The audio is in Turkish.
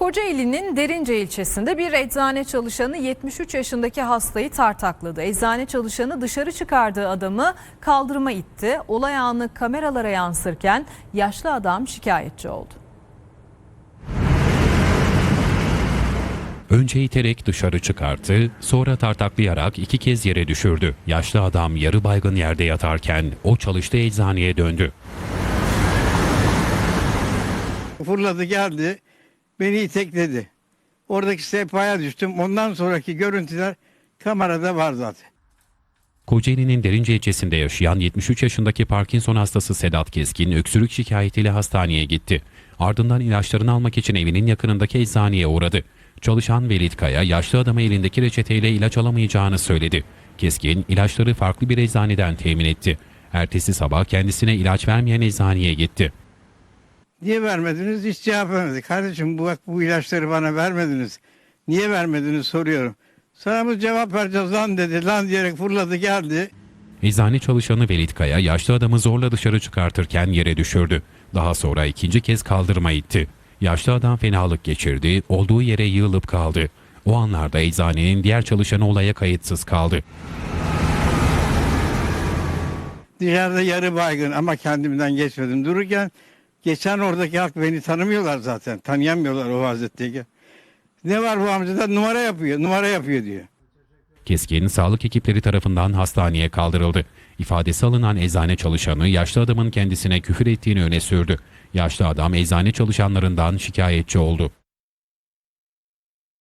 Kocaeli'nin Derince ilçesinde bir eczane çalışanı 73 yaşındaki hastayı tartakladı. Eczane çalışanı dışarı çıkardığı adamı kaldırıma itti. Olay anı kameralara yansırken yaşlı adam şikayetçi oldu. Önce iterek dışarı çıkarttı, sonra tartaklayarak iki kez yere düşürdü. Yaşlı adam yarı baygın yerde yatarken o çalıştığı eczaneye döndü. Fırladı geldi. Beni itekledi. Oradaki sehpaya düştüm. Ondan sonraki görüntüler kamerada var zaten. Kocaeli'nin Derince ilçesinde yaşayan 73 yaşındaki Parkinson hastası Sedat Keskin öksürük şikayetiyle hastaneye gitti. Ardından ilaçlarını almak için evinin yakınındaki eczaneye uğradı. Çalışan Velit Kaya yaşlı adama elindeki reçeteyle ilaç alamayacağını söyledi. Keskin ilaçları farklı bir eczaneden temin etti. Ertesi sabah kendisine ilaç vermeyen eczaneye gitti. Niye vermediniz? Hiç cevap vermedi. Kardeşim bu, bak, bu ilaçları bana vermediniz. Niye vermediniz soruyorum. Sana mı cevap vereceğiz lan dedi. Lan diyerek fırladı geldi. Eczane çalışanı Velit Kaya yaşlı adamı zorla dışarı çıkartırken yere düşürdü. Daha sonra ikinci kez kaldırıma itti. Yaşlı adam fenalık geçirdi, olduğu yere yığılıp kaldı. O anlarda eczanenin diğer çalışanı olaya kayıtsız kaldı. Dışarıda yarı baygın ama kendimden geçmedim. Dururken geçen oradaki halk beni tanımıyorlar zaten. Tanıyamıyorlar o vaziyetteyken. Ne var bu amcada? Numara yapıyor. Numara yapıyor diyor. Keskin sağlık ekipleri tarafından hastaneye kaldırıldı. İfadesi alınan eczane çalışanı yaşlı adamın kendisine küfür ettiğini öne sürdü. Yaşlı adam eczane çalışanlarından şikayetçi oldu.